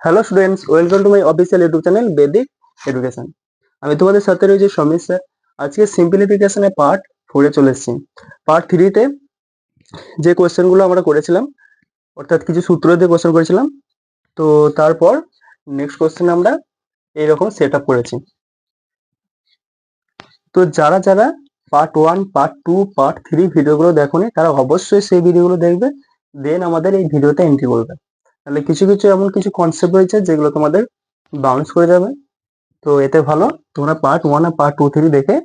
Hello students welcome to my official YouTube channel Vedic Education আমি তোমাদের সাথে রয়েছে সমীর স্যার আজকে সিম্পলিফিকেশনের পার্ট ফোরে চলে এসেছি। পার্ট থ্রিতে যে কোয়েশ্চেনগুলো আমরা করেছিলাম, অর্থাৎ কিছু সূত্র দিয়ে কোয়েশ্চেন করেছিলাম, তো তারপর নেক্সট কোয়েশ্চেন আমরা এইরকম সেট আপ করেছি। তো যারা যারা part one part two part three ভিডিওগুলো দেখোনি, তারা অবশ্যই সেই ভিডিওগুলো দেখবে দেন আমাদের এই ভিডিওতে এন্ট্রি করবে। তাহলে কিছু কিছু এমন কিছু কনসেপ্ট রয়েছে যেগুলো তোমাদের বাউন্স করে যাবে। তো এতে ভালো, তোমরা পার্ট ওয়ান আর পার্ট টু থ্রি দেখে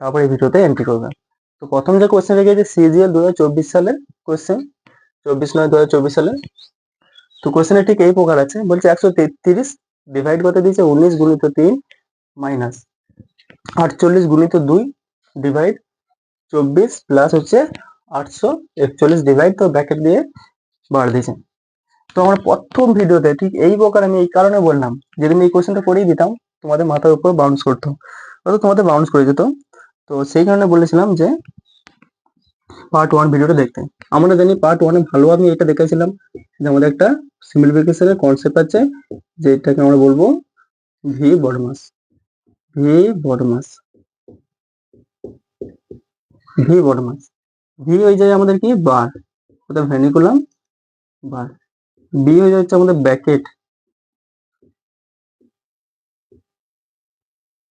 তারপরে এই ভিডিওতে এন্ট্রি করবে। তো প্রথম যে কোয়েশ্চেন রেখেছে সিজিএল দু সালের কোয়েশ্চেন চব্বিশ নয় দু সালে তো কোয়েশ্চেনে ঠিক এই প্রকার আছে, বলছে একশো তেত্রিশ ডিভাইড করতে দিয়েছে উনিশ গুণিত তিন মাইনাস আটচল্লিশ গুণিত দুই ডিভাইড চব্বিশ প্লাস হচ্ছে আটশো একচল্লিশ ডিভাইড তো ব্র্যাকেট দিয়ে বার দিয়েছে। তো আমার প্রথম ভিডিওতে ঠিক এই প্রকার আমি এই কারণে বললাম যদি আমি এই কোয়েশ্চেনটা করিয়ে দিতাম, তোমাদের মাথার উপর বাউন্স করতো। অর্থাৎ তোমাদের বাউন্স করে যেত। তো সেই কারণে বলেছিলাম যে পার্ট ওয়ান ভিডিওটা দেখতে। আমরা জানি পার্ট ওয়ানে ভালো আমি এটা দেখেছিলাম যে আমাদের একটা সিম্পলিফিকেশনের কনসেপ্ট আছে, যেটাকে আমরা বলব V BODMAS V BODMAS V BODMAS V হয়ে যায় আমাদের কি? বার অর্থাৎ ভ্যানিকুলাম বার বি হয়ে যাচ্ছে আমাদের ব্যাকেট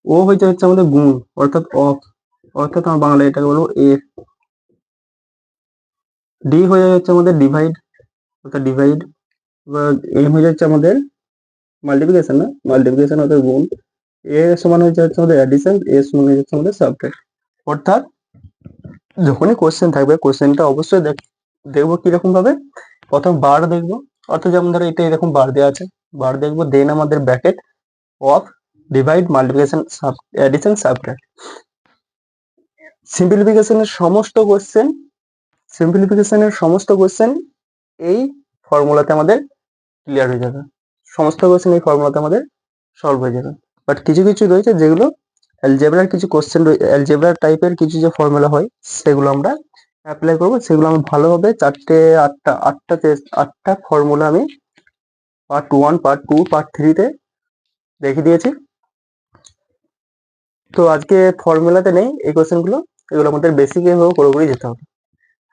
ও হয়ে যাচ্ছে আমাদের গুণ, অর্থাৎ অফ অর্থাৎ আমার বাংলা এটাকে বলব এফ ডি হয়ে যাচ্ছে আমাদের ডিভাইড অর্থাৎ ডিভাইড এম হয়ে যাচ্ছে আমাদের মাল্টিপ্লিকেশন না? মাল্টিপ্লিকেশন অর্থাৎ গুণ। এ সমান হয়ে যাচ্ছে আমাদের অ্যাডিশন এ সমান হয়ে যাচ্ছে আমাদের সাবট্রাক্ট অর্থাৎ যখনই কোশ্চেন থাকবে কোশ্চেনটা অবশ্যই দেখ, দেখব কীরকম ভাবে প্রথম বার দেখব। অর্থাৎ যেমন ধরো এটা এরকম বার দেওয়া আছে বার দেখব দেন আমাদের bracket of divide multiplication sub addition subtract সিম্পলিফিকেশনের সমস্ত কোশ্চেন সিম্পলিফিকেশনের সমস্ত কোশ্চেন এই ফর্মুলাতে আমাদের ক্লিয়ার হয়ে যাবে। সমস্ত কোশ্চেন এই ফর্মুলাতে আমাদের সলভ হয়ে যাবে। বাট কিছু কিছু রয়েছে যেগুলো অ্যালজেব্রার কিছু কোশ্চেন অ্যালজেব্রার টাইপের কিছু যে ফর্মুলা হয়, সেগুলো আমরা অ্যাপ্লাই করব, সেগুলো আমি ভালোভাবে চারটে আটটা আটটা আটটা ফর্মুলা আমি part one part two part থ্রিতে দেখিয়ে দিয়েছি। তো আজকে ফর্মুলাতে নেই এই কোশ্চেনগুলো এগুলো আমাদের বেসিক এভাবে পুরোপুরি যেতে হবে।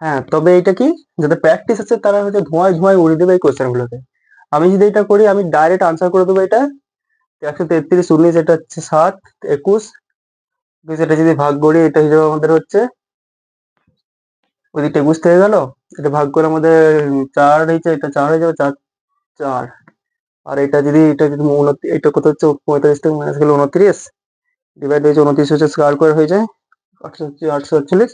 হ্যাঁ তবে এটা কি, যাদের প্র্যাকটিস আছে তারা হয়তো ধোঁয়ায় ধোঁয়ায় উড়ে দেবে এই কোশ্চেনগুলোকে আমি যদি এটা করি, আমি ডাইরেক্ট আনসার করে দেবো এটা। একশো তেত্রিশ, উনিশ, এটা হচ্ছে সাত একুশ। এটা যদি ভাগ করি, এটা হিসেবে আমাদের হচ্ছে ওইদিকটা একুশ থেকে গেল? এটা ভাগ করে আমাদের চার হয়েছে, এটা চার হয়ে যাবে, চার চার। আর এটা যদি এটা যদি এটা কত হচ্ছে? পঁয়তাল্লিশ থেকে মাইনাস গেলে উনত্রিশ। ডিভাইড হয়েছে উনত্রিশ হচ্ছে স্কোয়ার করে হয়ে যায়। আটশো আটশো আটচল্লিশ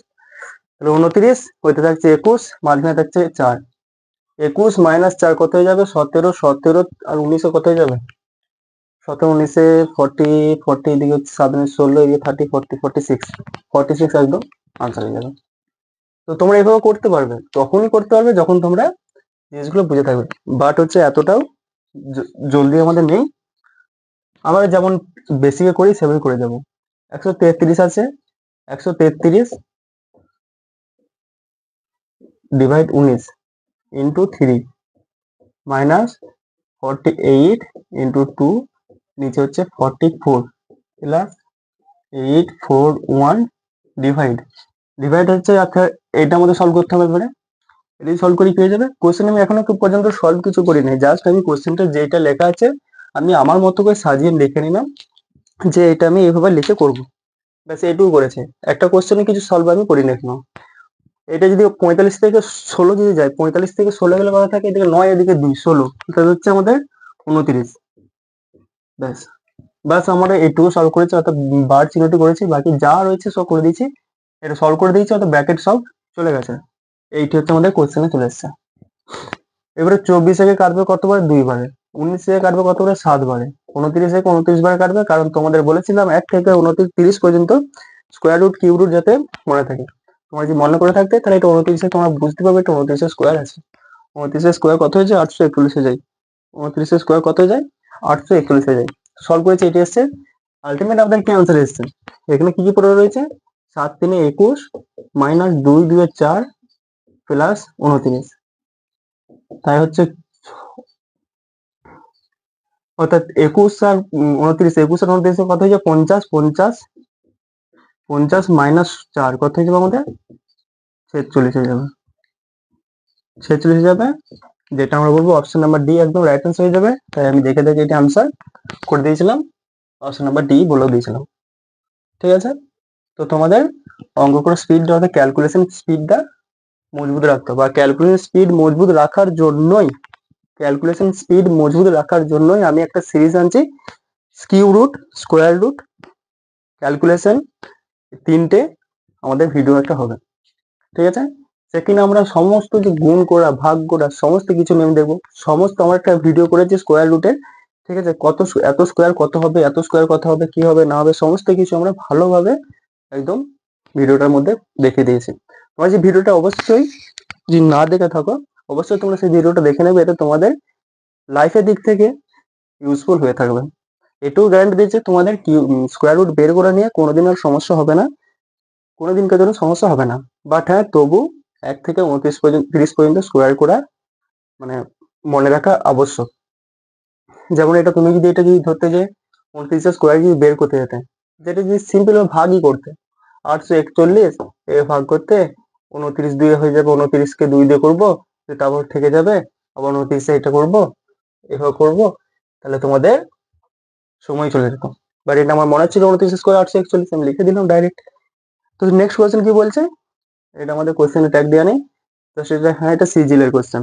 তাহলে উনত্রিশ ওইটা থাকছে একুশ, মাঝখানে থাকছে চার। একুশ মাইনাস চার কত হয়ে যাবে? সতেরো সতেরো আর উনিশে কত হয়ে যাবে? সতেরো, উনিশে ফর্টি ফর্টি এদিকে হচ্ছে সাত ষোলো, এদিকে thirty forty forty six forty six একদম আনসার হয়ে যাবে। তো তোমরা এভাবে করতে পারবে। তখনই করতে পারবে যখন তোমরা জিনিসগুলো বুঝে থাকবে। বাট হচ্ছে এতটাও জলদি আমাদের নেই। আমরা যেমন বেসিকে করি, সেভাবে করে যাব। একশো তেত্রিশ আছে। একশো তেত্রিশ ডিভাইড উনিশ into three minus forty eight into two নিচে হচ্ছে forty four plus eight four one divide divide হচ্ছে একটা এটা আমাদের সলভ করতে হবে এবারে। এটাই সলভ করি পেয়ে যাবে? কোশ্চেন আমি এখনও পর্যন্ত সলভ কিছু করি করিনি। জাস্ট আমি কোশ্চেনটা যেটা লেখা আছে, আমি আমার মতো করে সাজিয়ে লিখে নিলাম যে এটা আমি এইভাবে লিখে করব। ব্যাস এটুকু করেছে। একটা কোশ্চেনে কিছু সলভ আমি করি না এখনও। এটা যদি পঁয়তাল্লিশ থেকে ষোলো যদি যায়, পঁয়তাল্লিশ থেকে ষোলো গেলে কথা থাকে, এদিকে নয়, এদিকে দুই, ষোলো। তাহলে হচ্ছে আমাদের উনত্রিশ। ব্যাস। ব্যাস, আমরা এইটুকু সলভ করেছি, অর্থাৎ বার চিহ্নটি করেছি। বাকি যা রয়েছে সব করে দিয়েছি। এটা সলভ করে দিয়েছি, অর্থাৎ ব্র্যাকেট সব চলে গেছে। এইটি হচ্ছে আমাদের কোশ্চেনে চলে এসছে। এবারে চব্বিশ কাটবে কতবার দুইবারে উনিশ থেকে কাটবে কতবারে সাতবারে উনত্রিশ থেকে উনত্রিশ বারে কাটবে, কারণ তোমাদের বলেছিলাম এক থেকে উনত্রিশ, তিরিশ পর্যন্ত স্কোয়ার রুট কিউব রুট যাতে মনে থাকে। তোমার যদি মনে করে থাকতে, তাহলে এটা উনত্রিশে তোমরা বুঝতে পারবে এটা উনত্রিশের স্কোয়ার আছে। উনত্রিশের স্কোয়ার কত হয়ে যায় আটশো একচল্লিশে যায়। উনত্রিশের স্কোয়ার কত হয়ে যায়? আটশো একচল্লিশে যায়। সলভ করেছে, এটি এসছে। আলটিমেট আপনার কি আনসার এসছে? এখানে কি কি পড়ে রয়েছে? সাত তিনে একুশ মাইনাস দুই দুয়ে চার প্লাস উনত্রিশ। তাই হচ্ছে অর্থাৎ একুশ আর উনত্রিশ, একুশ আর উনত্রিশে কত হয়ে যাবে পঞ্চাশ পঞ্চাশ পঞ্চাশ মাইনাস চার, কত হয়ে যাবে আমাদের? ছেচল্লিশ হয়ে যাবে। ছেচল্লিশ হয়ে যাবে, যেটা আমরা বলব অপশন নাম্বার ডি একদম রাইট আনসার হয়ে যাবে। তাই আমি দেখে দেখে এটা আনসার করে দিয়েছিলাম। অপশন নাম্বার ডি বলেও দিয়েছিলাম। ঠিক আছে? তো তোমাদের অঙ্ক করে স্পিডটা অর্থাৎ ক্যালকুলেশন স্পিডটা মজবুত রাখতে হবে। আর ক্যালকুলেশন স্পিড মজবুত রাখার জন্যই ক্যালকুলেশন স্পিড মজবুত রাখার জন্যই আমি একটা সিরিজ আনছি square root square root calculation তিনটে আমাদের ভিডিও একটা হবে। ঠিক আছে? সেখানে আমরা সমস্ত যে গুণ করা, ভাগ করা, সমস্ত কিছু নিয়ে দেখব। সমস্ত আমার একটা ভিডিও করেছি স্কোয়ার রুটের ঠিক আছে? কত, এত স্কোয়ার কত হবে, এত স্কোয়ার কত হবে, কি হবে, না হবে, সমস্ত কিছু আমরা ভালোভাবে একদম ভিডিওটার মধ্যে দেখে দিয়েছি। তোমরা যে ভিডিওটা অবশ্যই যদি না দেখে থাকো, অবশ্যই তোমরা সেই ভিডিওটা দেখে নেবে এটা তোমাদের লাইফের দিক থেকে ইউজফুল হয়ে থাকবে। এটুকু গ্যারান্টি দিচ্ছে, তোমাদের স্কোয়ার রুট বের করে নিয়ে কোনোদিন আর সমস্যা হবে না কোনোদিন কার জন্য সমস্যা হবে না। বাট হ্যাঁ তবু এক থেকে উনত্রিশ পর্যন্ত, তিরিশ পর্যন্ত স্কোয়ার করা মানে মনে রাখা আবশ্যক। যেমন এটা তুমি যদি, এটা যদি ধরতে যে উনত্রিশের স্কোয়ার যদি বের করতে যেতে যেটা যদি সিম্পল ভাগই করতে। আটশো একচল্লিশ, এ ভাগ করতে উনত্রিশ দুই হয়ে যাবে, উনত্রিশকে দুই দিয়ে করব তারপর থেকে যাবে, আবার উনত্রিশে এটা করব, এভাবে করব, তাহলে তোমাদের সময় চলে যেত। বাট এটা আমার মনে হচ্ছিল উনত্রিশ স্কোয়ার আটশো একচল্লিশ, আমি লিখে দিলাম ডাইরেক্ট তো নেক্সট কোয়েশ্চেন কি বলছে? এটা আমাদের কোয়েশ্চেনে ট্যাগ দেওয়া নেই। তো সেটা হ্যাঁ এটা সিজিএল এর কোয়েশ্চেন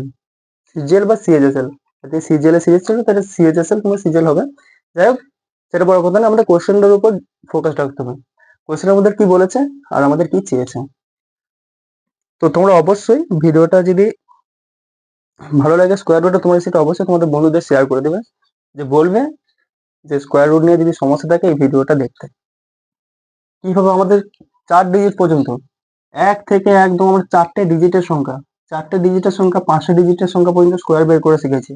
সিজিএল বা সিএইচএসএল যদি সিজিএল এর সিরিজ ছিল তাহলে সিএইচএসএল কিংবা সিজিএল হবে। যাই হোক সেটা বড় কথা না, আমাদের কোয়েশ্চেনটার উপর ফোকাস রাখতে হবে। কোয়েশ্চেন আমাদের কি বলেছে আর আমাদের কি চেয়েছে। তো তোমরা অবশ্যই ভিডিওটা যদি ভালো লাগে স্কোয়ার রুটে তোমার সেটা অবশ্যই তোমাদের বন্ধুদের শেয়ার করে দেবে। যে বলবে যে স্কোয়ার রুট নিয়ে যদি সমস্যা থাকে এই ভিডিওটা দেখতে। কীভাবে আমাদের চার ডিজিট পর্যন্ত? এক থেকে একদম আমরা চারটে ডিজিটের সংখ্যা। চারটে ডিজিটের সংখ্যা পাঁচটা ডিজিটের সংখ্যা পর্যন্ত স্কোয়ার বের করে শিখেছি।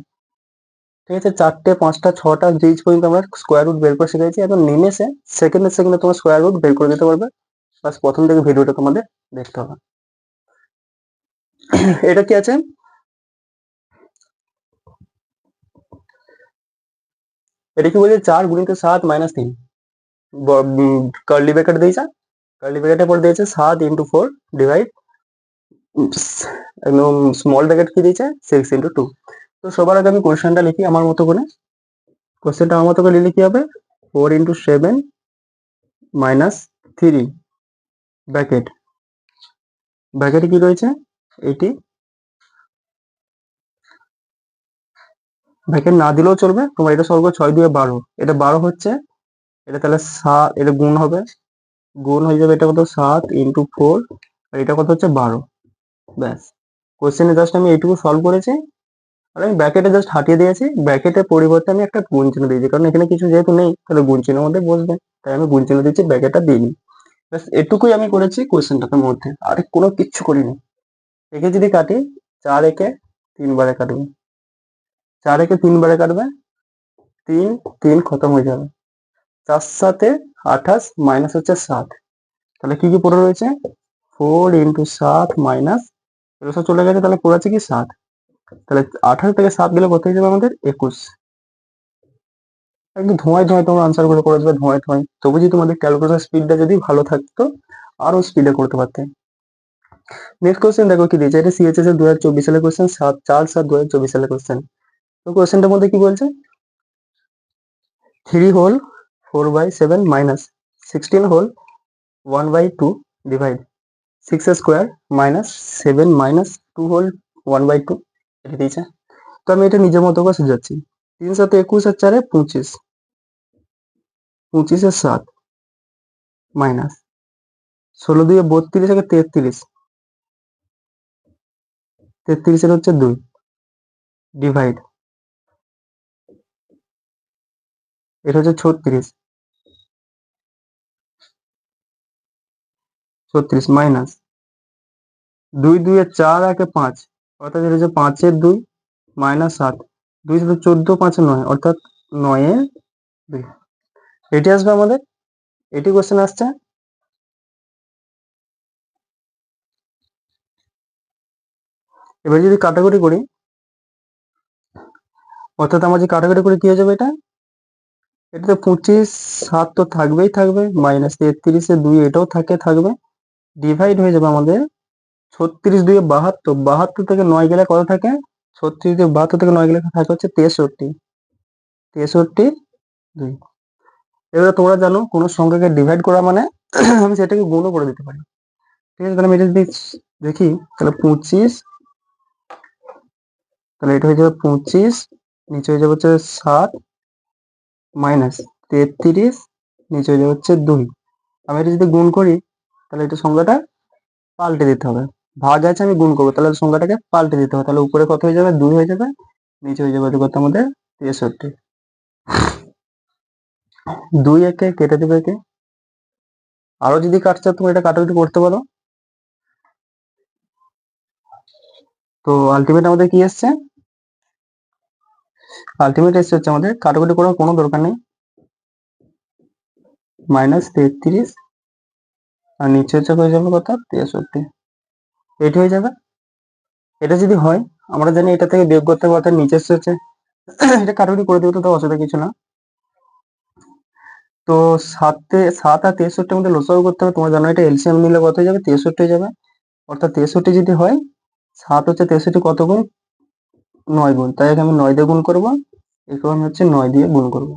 ঠিক আছে চারটে, পাঁচটা, ছটা ডিজিট পর্যন্ত আমরা স্কোয়ার রুট বের করে শিখেছি এখন নিমেষে সেকেন্ডে সেকেন্ডে তোমার স্কোয়ার রুট বের করে দিতে পারবে। বাস প্রথম থেকে ভিডিওটা তোমাদের দেখতে হবে। এটা কি আছে? এটা কি বলছে? চার গুণিত সাত মাইনাস তিন। কার্লি ব্র্যাকেট দিয়েছে। কার্লি ব্র্যাকেটের পর দিয়েছে সাত ইন্টু ফোর ডিভাইড একদম স্মল ব্র্যাকেট কি দিয়েছে? সিক্স ইন্টু টু তো সবার আগে আমি কোয়েশ্চেনটা লিখি আমার মতো করে। কোয়েশ্চেনটা আমার মতো করে লিখলে কি হবে? Four into seven minus three bracket. ব্র্যাকেটে কি রয়েছে? এইটি। ব্র্যাকেট না দিলেও চলবে, তোমার এটা সর্ব ছয় দিয়ে বারো। এটা বারো হচ্ছে, এটা তাহলে সাত, এটা গুণ হবে। গুণ হয়ে যাবে এটা কত? সাত ইন্টু ফোর, আর এটা কত হচ্ছে? বারো। ব্যাস। কোশ্চেনে জাস্ট আমি এইটুকু সলভ করেছি। আর আমি ব্র্যাকেটে জাস্ট হাটিয়ে দিয়েছি। ব্র্যাকেটের পরিবর্তে আমি একটা গুণ চিহ্ন দিয়েছি। কারণ এখানে কিছু যেহেতু নেই, তাহলে গুণ চিহ্নের মধ্যে বসবে। তাই আমি গুণ চিহ্ন দিচ্ছি ব্র্যাকেটটা দিইনি ব্যাস, এটুকুই আমি করেছি কোশ্চেনটার মধ্যে। আর কোনো কিচ্ছু করিনি। একে যদি কাটি, চার একে তিনবারে কাটবে। চার একে তিনবারে কাটবে, তিন তিন খতম হয়ে যাবে। চার সাথে আঠাশ মাইনাস হচ্ছে সাত। তাহলে কি কি পড়ে রয়েছে? ফোর ইন্টু সাত মাইনাস এগুলো সব চলে গেছে, তাহলে পড়ে আছে কি সাত? তাহলে আঠারো থেকে সাত গেলে কত হয়ে যাবে আমাদের? একুশ। একদম ধোঁয়ায় ধোঁয়ায় তোমরা আনসারগুলো করে দেবে, ধোঁয়ায় ধোঁয়ায়। তবু যদি তোমাদের ক্যালকুলেশন স্পিডটা যদি ভালো থাকতো, আরও স্পিডে করতে পারতে। নেক্সট কোয়েশ্চেন দেখো কি দিয়েছে? এটা সিএচএস এর দু হাজার চব্বিশ সালের কোয়েশ্চেন সাত, চার সাত দু হাজার চব্বিশ সালের কোয়েশ্চেন তো কোয়েশ্চেনটার মধ্যে কি বলছে? Three whole four by seven minus sixteen whole one by two divide six square minus seven minus two whole one by two দিয়েছে? তো আমি এটা নিজের মতো করে সাজাচ্ছি। তিন সাথে একুশ আর চারে পঁচিশ। পঁচিশের সাত। মাইনাস। ষোলো দুয়ে বত্রিশ থেকে তেত্রিশ। তেত্রিশের হচ্ছে দুই। ডিভাইড। এটা হচ্ছে ছত্রিশ। ছত্রিশ মাইনাস। দুই দুয়ে চার একে পাঁচ। অর্থাৎ এটা হচ্ছে পাঁচের দুই মাইনাস সাত। দুই সাথে চোদ্দ, পাঁচে নয়, অর্থাৎ নয়ে দুই। এটি আসবে আমাদের, এটি কোশ্চেন আসছে। এবার যদি কাটাকুটি করি, অর্থাৎ আমার যে কাটাকুটি করে কি হয়ে যাবে এটা? এটাতে পঁচিশ, সাত তো থাকবেই থাকবে, মাইনাস তেত্রিশে দুই এটাও থাকে, থাকবে। ডিভাইড হয়ে যাবে আমাদের ছত্রিশ দুই বাহাত্তর বাহাত্তর থেকে নয় গেলে কত থাকে? ছত্রিশ দিয়ে বাহাত্তর থেকে নয় গেলে থাকে হচ্ছে তেষট্টি। তেষট্টি দুই। এবারে তোমরা জানো কোনো সংখ্যাকে ডিভাইড করা মানে আমি সেটাকে গুণও করে দিতে পারি। ঠিক আছে, তাহলে আমি এটা দেখি, তাহলে পঁচিশ, তাহলে এটা হয়ে যাবে পঁচিশ, নিচে হয়ে যাবে হচ্ছে সাত, মাইনাস তেত্রিশ, নিচে হয়ে যাবে হচ্ছে দুই। আমি এটা যদি গুণ করি, তাহলে এটা সংখ্যাটা পাল্টে দিতে হবে। ভাগ আছে, আমি গুণ করব। তাহলে সংখ্যাটাকে পাল্টে দিতে হবে। তাহলে উপরে কত হয়ে যাবে? দুই হয়ে যাবে। নিচে হয়ে যাবে কত আমাদের তেষট্টি। দুই একে কেটে দেবে একে আরও যদি চাও তুমি এটা কাটাকুটি করতে পারো তো আলটিমেট আমাদের কি এসছে? আলটিমেট এসছে হচ্ছে আমাদের কাটাকুটি করার কোনো দরকার নেই। মাইনাস তেত্রিশ। আর নিচে হচ্ছে হয়ে যাবে কত? তেষট্টি। এটি হয়ে যাবে। এটা যদি হয়, আমরা জানি এটা থেকে বিয়োগ করতে পারতে নিচে এসছে এটা কাটাকুটি করে দেবো তো অসুবিধা কিছু না। তো সাতে, সাত আর তেষট্টির মধ্যে লসাগু করতে হবে, তোমরা জানো এটা এলসিএম নিলে কত হয়ে যাবে? তেষট্টি হয়ে যাবে। অর্থাৎ তেষট্টি যদি হয়, সাত হচ্ছে তেষট্টি কত গুণ? নয় গুণ। তাই আমি নয় দিয়ে গুণ করব। একে আমি হচ্ছে নয় দিয়ে গুণ করব।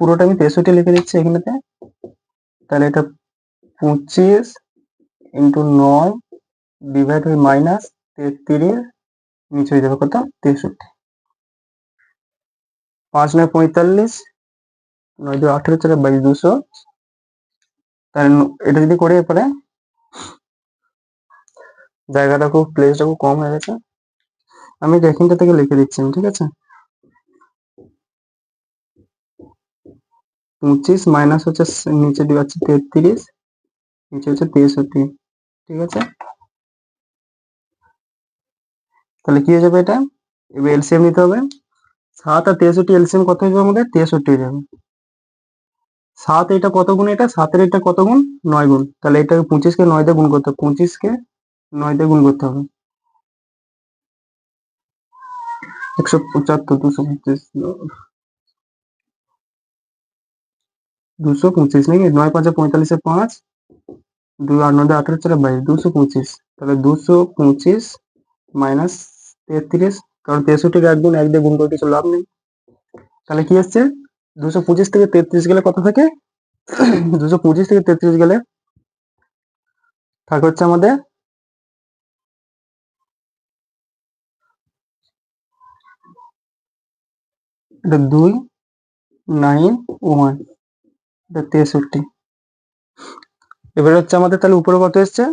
পুরোটা আমি তেষট্টি লিখে দিচ্ছি এখানেতে। তাহলে এটা পঁচিশ ইন্টু নয় ডিভাইড বাই মাইনাস তেত্রিশ নিচে হয়ে যাবে কত? তেষট্টি। পাঁচ নয় পঁয়তাল্লিশ নয় দু আঠেরো চারে বাইশ দুশো। তাহলে এটা যদি করে এরপরে জায়গাটা খুব প্লেসটা খুব কম হয়ে গেছে। আমি এখানটা থেকে লিখে দিচ্ছি আমি, ঠিক আছে? পঁচিশ মাইনাস হচ্ছে নিচে দিয়ে হচ্ছে তেত্রিশ নিচে হচ্ছে তেষট্টি ঠিক আছে? তাহলে কি হয়ে যাবে এটা? এবার এলসিএম নিতে হবে। সাত আর তেষট্টি এলসিএম কত হয়ে যাবে আমাদের? তেষট্টি হয়ে যাবে। সাত এটা কত গুণ এটা? সাতের এটা কত গুণ? নয় গুণ। তাহলে এটাকে পঁচিশকে নয় দিয়ে গুণ করতে হবে। পঁচিশকে নয় দিয়ে গুণ করতে হবে। একশো পঁচাত্তর, দুশো পঁচিশ দুশো পঁচিশ নাকি? নয় পাঁচে পঁয়তাল্লিশে পাঁচ, দুই আট নয় আঠারো চারে বাইশ, দুশো পঁচিশ। তাহলে দুশো পঁচিশ মাইনাস তেত্রিশ, কারণ তেষট্টিকে এক গুণ এক দিয়ে গুণ করে কিছু লাভ নেই। তাহলে কি হচ্ছে দুশো পঁচিশ থেকে তেত্রিশ গেলে কত থাকে? দুশো পঁচিশ থেকে তেত্রিশ গেলে থাকে হচ্ছে আমাদের এটা দুই, নাইন, ওয়ান তেষট্টি। এবার হচ্ছে আমাদের তাহলে উপরে কত এসছে?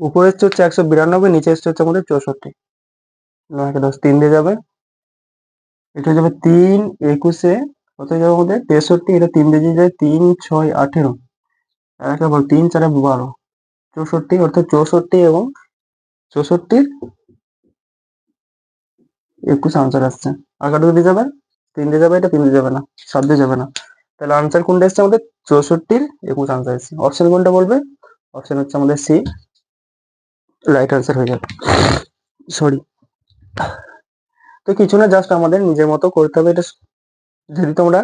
উপরে এসছে হচ্ছে একশো বিরানব্বই, নিচে হচ্ছে আমাদের চৌষট্টি। নয় দশ, তিন দিয়ে যাবে। এটা হয়ে যাবে তিন একুশে, কত যাবে আমাদের? তেষট্টি, এটা তিন দিয়ে যায় তিন, ছয়, আঠেরো। একটা বল, তিন, চারে বারো। চৌষট্টি, অর্থাৎ চৌষট্টি এবং চৌষট্টির একুশ আনসার আসছে। কাটু দিয়ে যাবে। তিন দিয়ে যাবে, এটা তিন দিয়ে যাবে না। সাত দিয়ে যাবে না। তাহলে আনসার কোনটা এসছে আমাদের? চৌষট্টির একুশ আনসার এসছে। অপশন কোনটা বলবে? অপশন হচ্ছে আমাদের সি রাইট আনসার হয়ে যাবে সরি তো কিছু না জাস্ট আমাদের নিজের মতো করতে হবে। এটা যদি তোমরা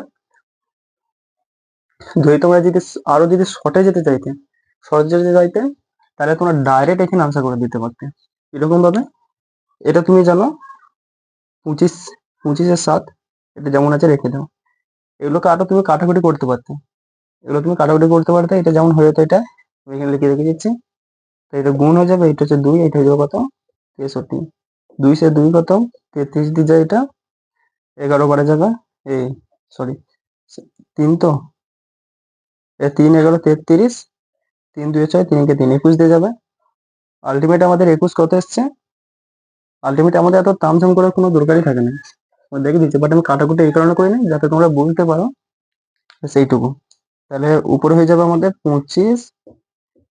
যদি তোমরা যদি আরও যদি শর্টে যেতে চাইতে শর্টে যেতে চাইতে, তাহলে তোমরা ডাইরেক্ট এখানে আনসার করে দিতে পারতে। এরকম ভাবে? এটা তুমি জানো, পঁচিশ পঁচিশের সাত, এটা যেমন আছে রেখে দাও। এগুলোকে আরও তুমি কাটাকুটি করতে পারতে। এগুলো তুমি কাটাকুটি করতে পারতে, এটা যেমন হয়ে যেত এটা আমি এখানে লিখে রেখে দিচ্ছি। তো এটা গুণ হয়ে যাবে, এটা হচ্ছে দুই, এটা হয়ে যাবে কত? তেষট্টি। দুই সে দুই কত? তেত্রিশ দিয়ে যায় এটা, এগারো বারে যাবে, এই সরি তিন তো? এ তিন, এগারো, তেত্রিশ, তিন, দুই, ছয়, তিনকে তিন, একুশ দিয়ে যাবে। আলটিমেট আমাদের একুশ কত এসছে? আলটিমেট আমাদের এত তামঝাম করার কোনো দরকারই থাকে না। দেখে দিচ্ছি বাট আমি কাটাকুটি এই কারণে করি না যাতে তোমরা বুঝতে পারো। সেইটুকু। তাহলে উপরে হয়ে যাবে আমাদের পঁচিশ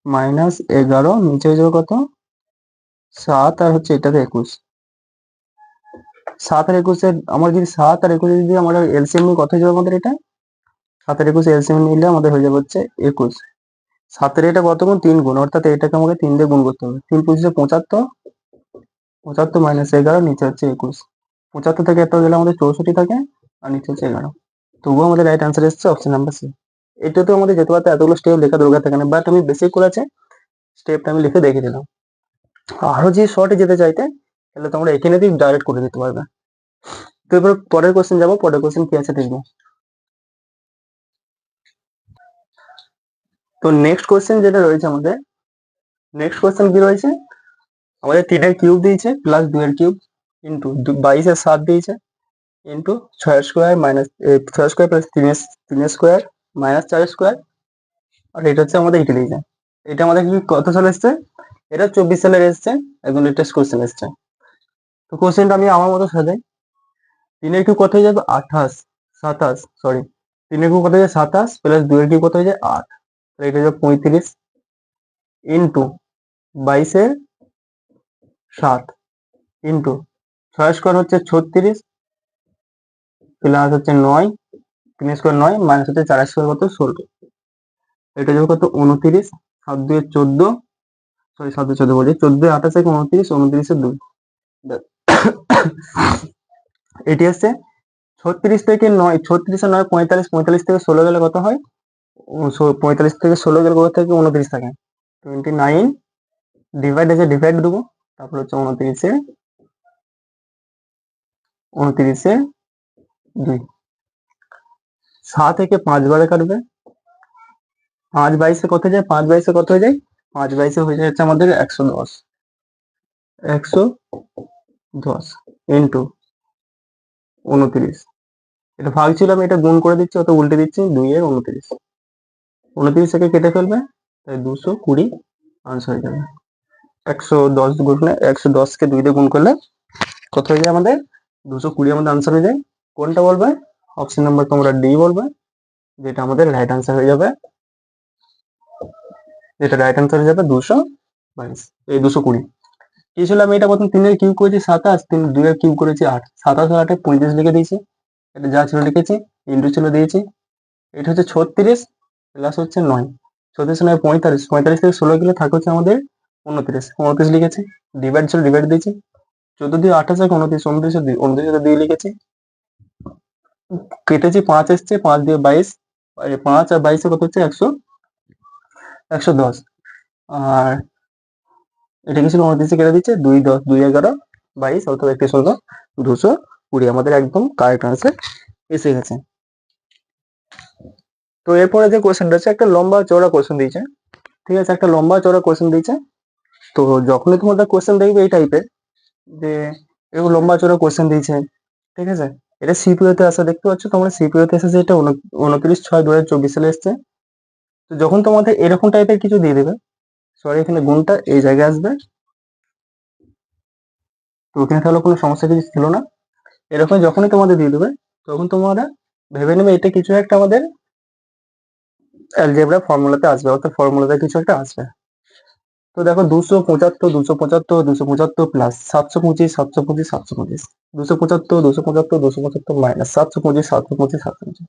মাইনাস এগারো, নিচে হয়ে যাবে কত? সাত আর হচ্ছে এটাতে একুশ। সাত আর একুশে আমার যদি সাত আর একুশে যদি আমরা এলসিএম নিই, কত হয়ে যাবে আমাদের এটা? সাত আর একুশে এলসিএম নিলে আমাদের হয়ে যাবে হচ্ছে একুশ। সাতের এটা কত গুণ? তিন গুণ। অর্থাৎ এটাকে আমাকে তিন দিয়ে গুণ করতে হবে। তিন পঁচিশে পঁচাত্তর। পঁচাত্তর মাইনাস এগারো, নিচে হচ্ছে একুশ। পঁচাত্তর থেকে এত গেলে আমাদের চৌষট্টি থাকে, আর নিচে হচ্ছে এগারো। তবুও আমাদের রাইট আনসার এসছে অপশন নাম্বার সি এটাতে আমাদের যেতে পারতো এতগুলো স্টেপ লেখা দরকার থাকে না বাট আমি বেসিক করেছে স্টেপটা আমি লিখে দেখে দিলাম। আরও যে শর্টে যেতে চাইতে, তাহলে তোমরা এখানে দিয়ে ডাইরেক্ট করে দিতে পারবে। তো এবার পরের কোশ্চেন যাব, পরের কোশ্চেন কি আছে দেখব। তো নেক্সট কোশ্চেন যেটা রয়েছে আমাদের নেক্সট কোশ্চেন কি রয়েছে? আমাদের তিনের কিউব দিয়েছে প্লাস দুইয়ের কিউব ইন্টু বাইশের সাত দিয়েছে ইন্টু ছয় স্কোয়ার মাইনাস ছয় স্কোয়ার প্লাস তিনের তিনের স্কোয়ার মাইনাস চার স্কোয়ার আর এটা হচ্ছে আমাদের দিয়েছে এটা আমাদের কি, কত সালে এসছে? এটা চব্বিশ সালের এসছে একদম লেটেস্ট কোশ্চেন এসছে। তো কোশ্চেনটা আমি আমার মতো সাজাই। তিনের কিউব কত হয়ে যাবে? আঠাশ, সাতাশ সরি তিনের কিউব কত হয়ে যায় সাতাশ প্লাস দুইয়ের কিউব কত হয়ে যায় আট। তাহলে এটা হয়ে পঁয়ত্রিশ ইন্টু বাইশের সাত। ইন্টু ছয় স্কোয়ার হচ্ছে ছত্রিশ প্লাস হচ্ছে নয় তিন স্কোয়ার নয় মাইনাস হচ্ছে চার স্কোয়ার কত? ষোলো। এটা যাবে কত উনত্রিশ, সাত দুয়ে চোদ্দ সরি সাত দুই চোদ্দ বলছি, চোদ্দ আঠাশ থেকে উনত্রিশ, উনত্রিশে দুই। এটি হচ্ছে ছত্রিশ থেকে নয়, ছত্রিশে নয়, পঁয়তাল্লিশ পঁয়তাল্লিশ থেকে ষোলো গেলে কত হয়? পঁয়তাল্লিশ থেকে ষোলো গেলে কত থেকে? উনত্রিশ থাকে। টোয়েন্টি নাইন ডিভাইড আছে ডিভাইড দেবো, তারপর হচ্ছে উনত্রিশে উনত্রিশে দুই। সাত থেকে পাঁচ বারে কাটবে। পাঁচ বাইশে কত যায়? পাঁচ বাইশে কত হয়ে যায়? পাঁচ বাইশে হয়ে যাচ্ছে আমাদের একশো দশ। একশো দশ ইন্টু উনত্রিশ। এটা ভাগ ছিল, আমি এটা গুণ করে দিচ্ছি, অত উল্টে দিচ্ছি, দুই এর উনত্রিশ। উনত্রিশ থেকে কেটে ফেলবে, তাই দুশো কুড়ি আনসার হয়ে যাবে। একশো দশ গুণে একশো দশকে দুই দিয়ে গুণ করলে, কত হয়ে যায় আমাদের? দুশো কুড়ি আমাদের আনসার হয়ে যায়। কোনটা বলবে? অপশন নাম্বার তোমরা ডি বলবে, যেটা আমাদের রাইট আনসার হয়ে যাবে। যেটা রাইট আনসার হয়ে যাবে দুশো বাইশ, এই দুশো কুড়ি। কি ছিল আমি এটা প্রথম তিনের কিউ করেছি? সাতাশ, তিন দুইয়ের কিউ করেছি আট। সাতাশ আটে পঁয়ত্রিশ লিখে দিয়েছি। এটা যা ছিল লিখেছি, ইন্টু ছিল দিয়েছি। এটা হচ্ছে ছত্রিশ প্লাস হচ্ছে নয়। ছত্রিশ নয়, পঁয়তাল্লিশ। পঁয়তাল্লিশ থেকে ষোলো গেলে থাকে হচ্ছে আমাদের উনত্রিশ। উনত্রিশ লিখেছি। ডিভাইড ছিল ডিভাইড দিয়েছি। চোদ্দ দিয়ে আঠাশ থেকে উনত্রিশ, উনত্রিশে উনত্রিশে দুই লিখেছি। কেটেছি পাঁচ এসছে, পাঁচ দিয়ে বাইশ পাঁচ আর বাইশে কত হচ্ছে? একশো একশো দশ। আর এটা কি ছিল? উনত্রিশে কেটে দিচ্ছে, দুই দশ, দুই এগারো, বাইশ অথবা একটি ষোলো দুশো কুড়ি। আমাদের একদম কারেক্ট আনসার এসে গেছে। তো এরপরে যে কোয়েশ্চেনটা আছে একটা লম্বা চওড়া কোয়েশ্চেন দিয়েছে। ঠিক আছে, একটা লম্বা চওড়া কোয়েশ্চেন দিয়েছে। তো যখনই তোমাদের কোয়েশ্চেন দেখবে এই টাইপের যে এরকম লম্বা চওড়া কোয়েশ্চেন দিয়েছে। ঠিক আছে? এটা সিপিও তে আসা দেখতে পাচ্ছ, তোমার তোমরা সিপিওতে এসেছে এটা উনত্রিশ ছয় দু হাজার চব্বিশ সালে এসছে। তো যখন তোমাদের এরকম টাইপের কিছু দিয়ে দেবে সরি এখানে গুণটা এই জায়গায় আসবে। তো ওখানে তাহলে কোনো সমস্যা কিছু ছিল না। এরকম যখনই তোমাদের দিয়ে দেবে, তখন তোমরা ভেবে নেবে এটা কিছু একটা আমাদের অ্যালজেব্রা ফর্মুলাতে আসবে, অর্থাৎ ফর্মুলাতে কিছু একটা আসবে। তো দেখো দুশো পঁচাত্তর দুশো পঁচাত্তর দুশো পঁচাত্তর প্লাস সাতশো পঁচিশ সাতশো পঁচিশ সাতশো পঁচিশ। দুশো পঁচাত্তর দুশো পঁচাত্তর দুশো পঁচাত্তর মাইনাস সাতশো পঁচিশ সাতশো পঁচিশ সাতশো পঁচিশ।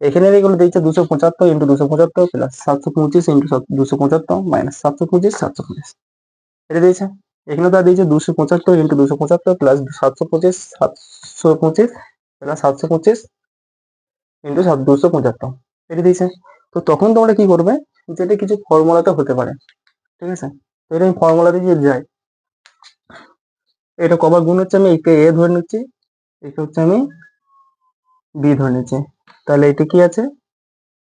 এখানে এগুলো দিচ্ছে দুশো পঁচাত্তর ইন্টু দুশো পঁচাত্তর প্লাস সাতশো পঁচিশ ইন্টু দুশো পঁচাত্তর মাইনাস সাতশো পঁচিশ সাতশো পঁচিশ। এটা দিয়েছে? এখানে তার দিয়েছে দুশো পঁচাত্তর ইন্টু দুশো পঁচাত্তর প্লাস সাতশো পঁচিশ সাতশো পঁচিশ প্লাস সাতশো পঁচিশ ইন্টু সাত দুশো পঁচাত্তর। এটা দিয়েছে? তো তখন তোমরা কি করবে? যেটা কিছু ফর্মুলাতে হতে পারে। ঠিক আছে? তো এটা আমি ফর্মুলাতে যদি যাই, এটা কবার গুণ হচ্ছে আমি একে এ ধরে নিচ্ছি, একে হচ্ছে আমি বি ধরে নিচ্ছি। তাহলে এটা কি আছে?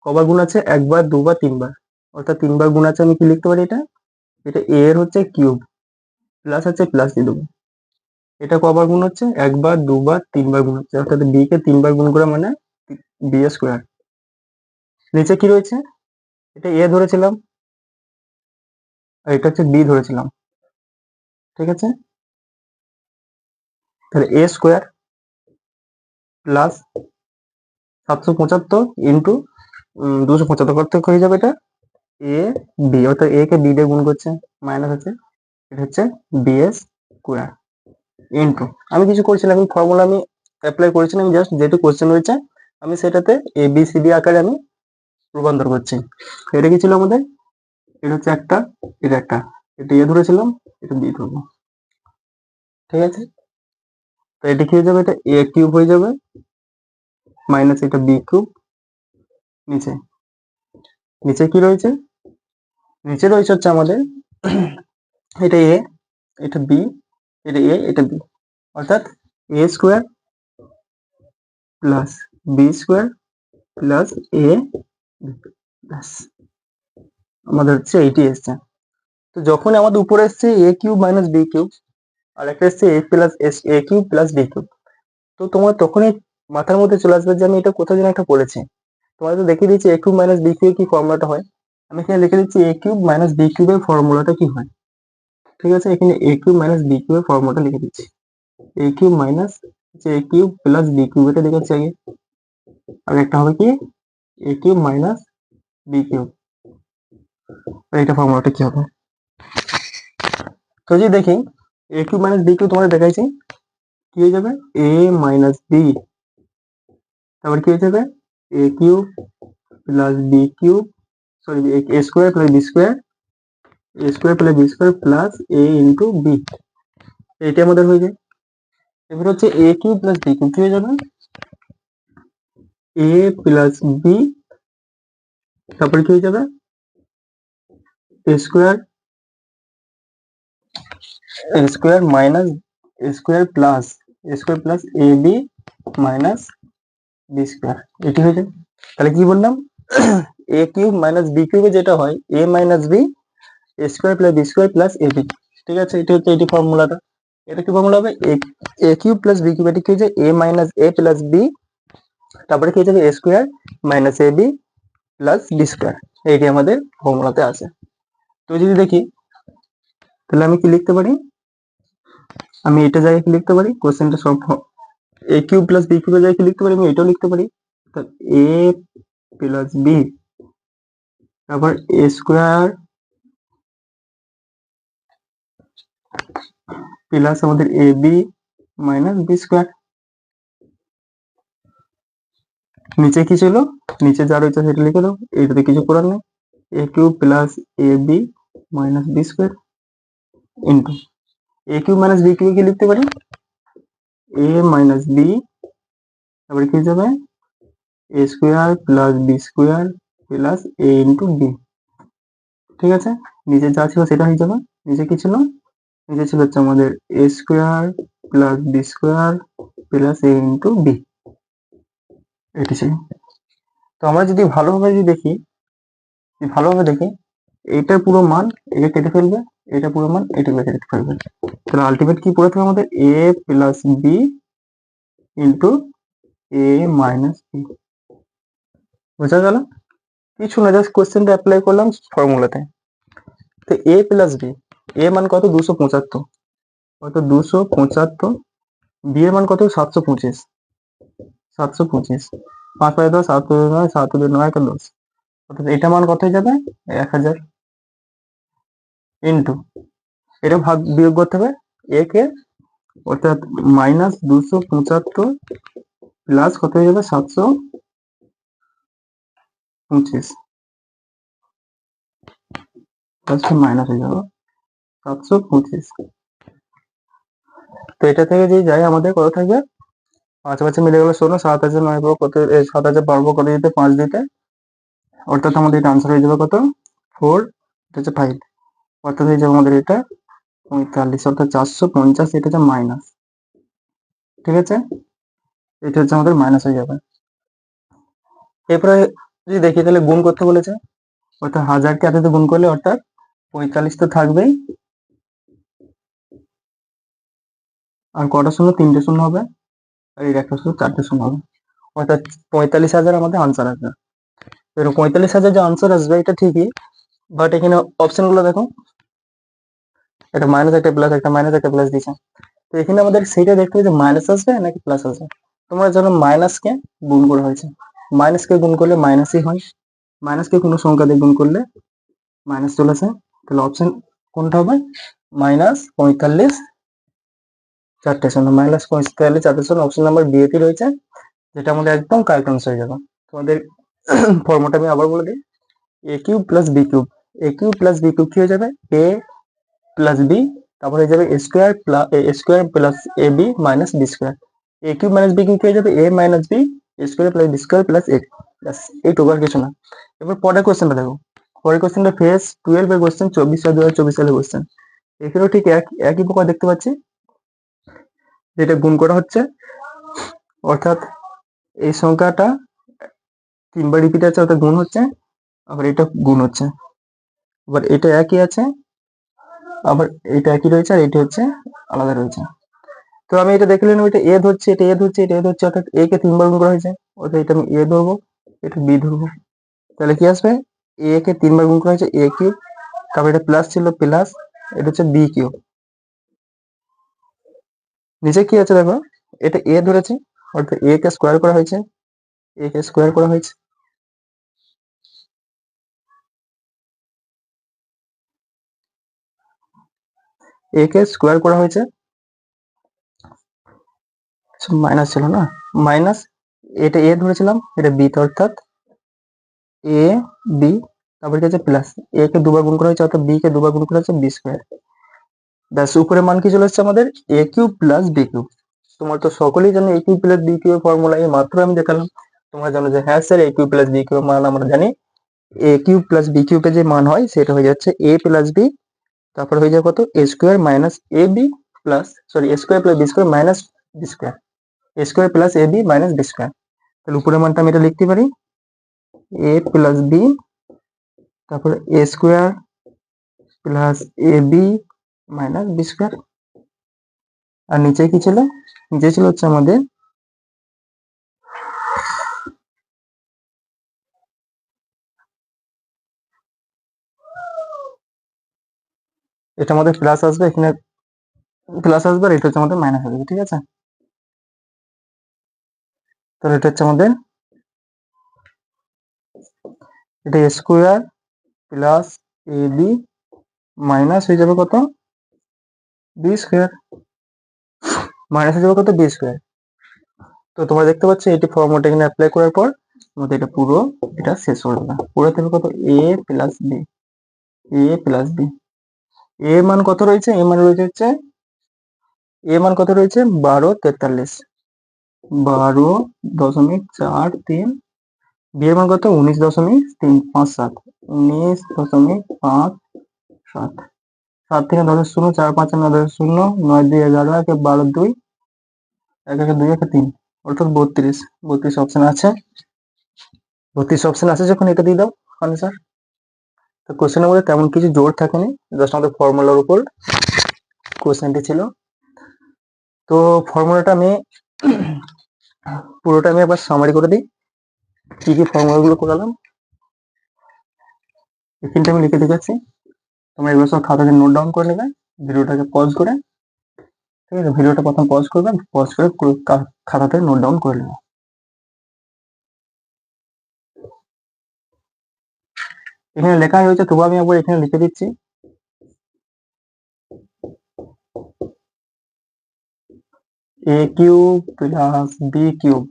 কবার গুণ আছে একবার, দুবার, তিনবার। অর্থাৎ তিনবার গুণ আছে আমি কি লিখতে পারি এটা? এটা এ এর হচ্ছে কিউব প্লাস আছে প্লাস দিয়ে দেবো। এটা কবার গুণ হচ্ছে একবার, দুবার, তিনবার গুণ হচ্ছে। অর্থাৎ বি কে তিনবার গুণ করে মানে বি স্কোয়ার। নিচে কি রয়েছে? এটা এ ধরেছিলাম এটা হচ্ছে বি ধরেছিলাম। ঠিক আছে? তাহলে এ স্কোয়ার প্লাস সাতশো পঁচাত্তর ইন্টু দুশো পঁচাত্তর করতে হয়ে যাবে এটা। এ বি অর্থাৎ এ কে বি দিয়ে গুণ করছে মাইনাস হচ্ছে এটা হচ্ছে বি এস স্কোয়ার ইন্টু আমি কিছু করছিলাম আমি ফর্মুলা আমি অ্যাপ্লাই করেছিলাম জাস্ট যেহেতু কোশ্চেন রয়েছে, আমি সেটাতে এ বি সি ডি আকারে আমি রূপান্তর করছি। এটা কি ছিল আমাদের? এটা হচ্ছে একটা, এটা একটা। এটা এ ধরেছিলাম, এটা বি ধরবো। ঠিক আছে? তো এটা কি হয়ে যাবে? এটা এ কিউব হয়ে যাবে। মাইনাস এটা বি কিউব নিচে। নিচে কি রয়েছে? নিচে রয়েছে হচ্ছে আমাদের, এটা এ এটা বি এটা এ এটা বি অর্থাৎ A square plus B square plus A plus আমাদের হচ্ছে এইটি এসছে। তো যখন আমাদের উপরে এসছে A cube minus B cube আর একটা এসছে A plus S A cube plus B cube তো তোমার তখনই মাথার মধ্যে চলে আসবে যে আমি এটা কোথাও যেন একটা পড়েছি তোমাদের তো দেখিয়ে দিচ্ছি A cube minus B cube কি ফর্মুলাটা হয়। আমি এখানে লিখে দিচ্ছি এ কিউব মাইনাস বি কিউবের ফর্মুলাটা কি হয়? ঠিক আছে, এখানে এ কিউব মাইনাস বি কিউবের ফর্মুলাটা লিখে দিচ্ছি। A cube minus A cube plus B cube এটা দেখাচ্ছি আগে। আর একটা হবে কি? A cube minus B cube এটা ফর্মুলাটা কি হবে? তো যদি দেখি A cube minus B cube তোমাদের দেখাইছি, কি হয়ে যাবে? এ মাইনাস বি তারপর কি হয়ে যাবে? A cube plus B cube sorry A square plus B square A square plus B square plus A into B এইটা আমাদের হয়ে যায়। এবার হচ্ছে A cube plus B cube কি হয়ে যাবে? এ প্লাস বি তারপরে কি হয়ে যাবে? Square square minus square plus square plus A B minus B square এটি হয়ে যায়। তাহলে কি বললাম? এ কিউব মাইনাস বি কিউবে যেটা হয় A minus B square plus B square plus A B ঠিক আছে? এটা হচ্ছে এটি ফর্মুলাটা। এটা কি ফর্মুলা হবে? A cube plus B cube এটি কি হচ্ছে A minus A plus B তারপরে কি হয়ে যাবে? A square minus A B plus B square এইটি আমাদের ফর্মুলাতে আছে। তো যদি দেখি, তাহলে আমি কি লিখতে পারি? আমি এটা জায়গায় কি লিখতে পারি? কোশ্চেনটা সব এ কিউব প্লাস বি কিউবের জায়গায় কি লিখতে পারি? আমি এটাও লিখতে পারি। এ প্লাস বি তারপর এ স্কোয়ার প্লাস আমাদের A B minus B square নিচে কি ছিল? নিচে যা রয়েছে সেটা লিখে দাও। এইটাতে কিছু করার নেই। A cube plus A B minus B square into A cube minus B cube কি লিখতে পারি? এ মাইনাস বি তারপরে কি যাবে? A square plus B square plus A into B ঠিক আছে? নিচে যা ছিল সেটা হয়ে যাবে। নিচে কি ছিল? নিচে ছিল হচ্ছে আমাদের A square plus B square plus A into B এটি ছিল। তো আমরা যদি ভালোভাবে যদি দেখি ভালোভাবে দেখি এইটার পুরো মান, এটা কেটে ফেলবে, এটা পুরো মান, এটা কেটে ফেলবে। তাহলে আলটিমেট কি পড়ে থাকবে আমাদের? A plus B into A minus B বোঝা গেল? কিছু না জাস্ট কোশ্চেনটা অ্যাপ্লাই করলাম ফর্মুলাতে তো। এ প্লাস বি এ মান কত? দুশো পঁচাত্তর। কত? দুশো পঁচাত্তর। বি এর মান কত? সাতশো পঁচিশ। সাতশো পঁচিশ। পাঁচ পাঁচ দশ, সাত নয় সাত নয় একটা দশ অর্থাৎ এটা মান কত হয়ে যাবে? এক হাজার। ইন্টু এটা ভাগ বিয়োগ করতে হবে। এ কে অর্থাৎ মাইনাস দুশো পঁচাত্তর প্লাস কত হয়ে যাবে? সাতশো পঁচিশ। প্লাসটা মাইনাস হয়ে যাবে। সাতশো পঁচিশ। তো এটা থেকে যে যাই আমাদের কত থাকবে? পাঁচ পাঁচে মিলে গেলে ষোলো, সাত হাজার নয় পাবো কত সাত হাজার পারব কত দিতে? পাঁচ দিতে। অর্থাৎ আমাদের এটা আনসার হয়ে যাবে কত? ফোর এটা হচ্ছে ফাইভ অর্থাৎ হয়ে যাবে আমাদের এটা? পঁয়তাল্লিশ অর্থাৎ চারশো পঞ্চাশ, এটা হচ্ছে মাইনাস ঠিক আছে? এটা হচ্ছে আমাদের মাইনাস হয়ে যাবে। এরপরে যদি দেখি, তাহলে গুণ করতে বলেছে। অর্থাৎ হাজারকে এততে গুণ করলে, অর্থাৎ পঁয়তাল্লিশ তো থাকবেই। আর কটা শূন্য? তিনটে শূন্য হবে। আর এর একটা শূন্য চারটে শূন্য হবে। অর্থাৎ পঁয়তাল্লিশ হাজার আমাদের আনসার আসবে। পঁয়তাল্লিশ হাজার যে আনসার আসবে, এটা ঠিকই। বাট এখানে অপশনগুলো দেখো। একটা মাইনাস একটা প্লাস একটা মাইনাস একটা প্লাস দিয়েছে। তো এখানে আমাদের সেইটা দেখতে হবে যে মাইনাস আসবে নাকি প্লাস আসবে। তোমরা জানো মাইনাসকে গুণ করা হয়েছে। মাইনাসকে গুণ করলে মাইনাসই হয়। মাইনাসকে কোনো সংখ্যা দিয়ে গুণ করলে মাইনাস চলেছে তাহলে অপশন কোনটা হবে? মাইনাস পঁয়তাল্লিশ, চারটে শূন্য। মাইনাস পঁয়তাল্লিশ, চারটে শূন্য অপশন নাম্বার বিয়েতে রয়েছে, যেটা আমাদের একদম কারেক্ট হয়ে যাবে। তোমাদের ফর্মটা আমি আবার বলে দিই। A cube plus B cube A cube plus B cube কি হয়ে যাবে? এ প্লাস বি তারপরে হয়ে যাবে square plus square plus A B minus B square A cube minus B cube হয়ে যাবে? A minus B square plus B square plus A ব্যাস এইটুকু আর কিছু না। এবার পরের কোশ্চেনটা দেখো। পরের কোশ্চেনটা ফেস টুয়েলভ এর কোশ্চেন চব্বিশ সাল দু হাজার চব্বিশ সালের কোশ্চেন এখানেও ঠিক এক, একই প্রকার দেখতে পাচ্ছি। যেটা গুণ করা হচ্ছে, অর্থাৎ এই সংখ্যাটা তিনবার রিপিট আছে, অর্থাৎ গুণ হচ্ছে, আবার এটা গুণ হচ্ছে। আবার এটা একই আছে আবার এটা একই রয়েছে আর এটা হচ্ছে আলাদা রয়েছে। তো আমি এটা দেখে নিলাম এটা এ ধরছে, এটা এ ধরছে, এটা এ ধরছে, অর্থাৎ এ কে তিনবার গুণ করা হয়েছে। অর্থাৎ এটা আমি এ ধরবো, এটা বি ধরবো। তাহলে কি আসবে? এ কে তিনবার গুণ করা হয়েছে, এ কিউব তারপর এটা প্লাস ছিল প্লাস এটা হচ্ছে বি কিউব। নিচে কি আছে দেখো? এটা এ ধরেছে, অর্থাৎ এ কে স্কোয়ার করা হয়েছে, এ কে স্কোয়ার করা হয়েছে। এ কে স্কোয়ার করা হয়েছে? মাইনাস ছিল না? মাইনাস এটা এ ধরেছিলাম, এটা বি অর্থাৎ এ বি তারপর কি আছে? প্লাস এ কে দুবার গুণ করা হয়েছে, অর্থাৎ বি কে দুবার গুণ করা হয়েছে বি স্কোয়ার ব্যাস উপরে মান কি চলে এসেছে আমাদের? A cube plus B cube তোমার তো সকলেই জানো A cube plus B cube formula এই মাত্র আমি দেখালাম। তোমরা জানো যে হ্যাঁ sir A cube plus B cube মান আমরা জানি। এ কিউব প্লাস বি কিউবের যে মান হয়, সেটা হয়ে যাচ্ছে এ প্লাস বি তারপর হয়ে যাবে কত? A square minus A B plus sorry A square plus B square minus B square A square plus A B minus B square তাহলে উপরের মানটা আমি এটা লিখতে পারি। এ প্লাস বি তারপর A square plus A B minus B square আর নিচে কি ছিল? নিচে ছিল হচ্ছে আমাদের এটা আমাদের প্লাস আসবে, এখানে প্লাস আসবে আর এটা হচ্ছে আমাদের মাইনাস আসবে, ঠিক আছে? তাহলে এটা হচ্ছে আমাদের এটা square plus A B minus হয়ে যাবে কত? বি স্কোয়ার মাইনাস হয়ে যাবে কত? বি স্কোয়ার তো তোমরা দেখতে পাচ্ছ এটি ফর্মুলাটা এখানে অ্যাপ্লাই করার পর আমাদের এটা পুরো এটা শেষ হয়ে যাবে। পুরো থেকে কত? A plus B A plus B A মান কত রয়েছে? এ মান রয়েছে হচ্ছে এ মান কত রয়েছে? বারো তেতাল্লিশ। বারো দশমিক চার তিন। বি এর মান কত? উনিশ দশমিক তিন পাঁচ সাত। উনিশ দশমিক পাঁচ সাত। সাত থেকে দশের শূন্য, চার পাঁচ দশের শূন্য, নয় দুই এগারো, একে বারো দুই, এক একে দুই, একে তিন। অর্থাৎ বত্রিশ। বত্রিশ অপশন আছে। বত্রিশ অপশন আছে যখন, এটা দিয়ে দাও আনসার তো কোশ্চেনের মধ্যে তেমন কিছু জোর থাকেনি জাস্ট আমাদের ফর্মুলার উপর কোশ্চেনটি ছিল। তো ফর্মুলাটা আমি, পুরোটা আমি একবার সামারি করে দিই। কি কি ফর্মুলাগুলো করালাম? এখানটা আমি লিখে দেখাচ্ছি তোমরা এগুলো সব খাতাতে নোট ডাউন করে নেবে। ভিডিওটাকে পজ করে, ঠিক আছে? ভিডিওটা প্রথম পজ করবে পজ করে খাতাতে নোট ডাউন করে নেবে। এখানে লেখা হয়েছে তবু আমি একবার এখানে লিখে দিচ্ছি। A cube plus B cube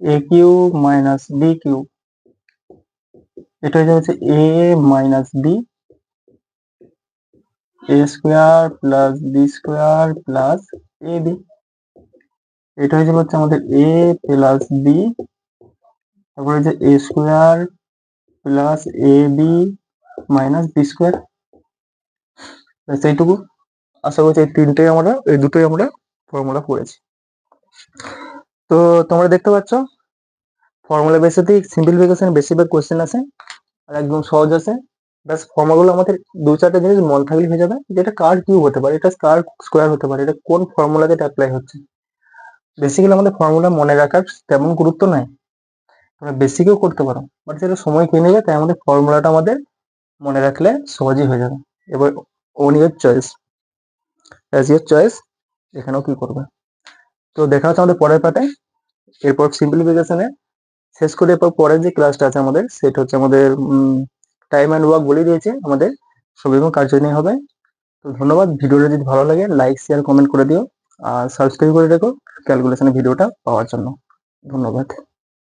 A cube minus B cube এটা যাচ্ছে A minus B A square plus B square plus A B এটা হয়ে হচ্ছে আমাদের এ প্লাস বি তারপরে হচ্ছে A square plus A B minus B square ব্যাস এইটুকু। আশা করছি এই তিনটেই আমরা, এই দুটোই আমরা ফর্মুলা পড়েছি তো তোমরা দেখতে পাচ্ছ ফর্মুলা বেসিতে সিম্পলিফিকেশন বেশিরভাগ কোশ্চেন আছে, আর একদম সহজ আছে। ব্যাস ফর্মুলাগুলো আমাদের দু চারটে জিনিস মন থাকলে হয়ে যাবে। যেটা কার কিউব হতে পারে, এটা কার স্কোয়ার হতে পারে, এটা কোন ফর্মুলাতে এটা অ্যাপ্লাই হচ্ছে। বেসিক্যালি আমাদের ফর্মুলা মনে রাখার তেমন গুরুত্ব নাই। তোমরা বেসিকেও করতে পারো। বাট যেটা সময় কিনে নেবে তাই আমাদের ফর্মুলাটা আমাদের মনে রাখলে সহজই হয়ে যাবে। এবার on your choice as your choice এখানেও কি করবে? তো দেখা হচ্ছে আমাদের পরের পার্টে এরপর সিম্পলিফিকেশনে শেষ করে এরপর পরের যে ক্লাসটা আছে আমাদের, সেটা হচ্ছে আমাদের টাইম অ্যান্ড ওয়ার্ক বলে দিয়েছে আমাদের। সবরকম কার্য নিয়ে হবে। তো ধন্যবাদ। ভিডিওটা যদি ভালো লাগে লাইক শেয়ার কমেন্ট করে দিও। আর সাবস্ক্রাইব করে রেখো ক্যালকুলেশনের ভিডিওটা পাওয়ার জন্য। ধন্যবাদ।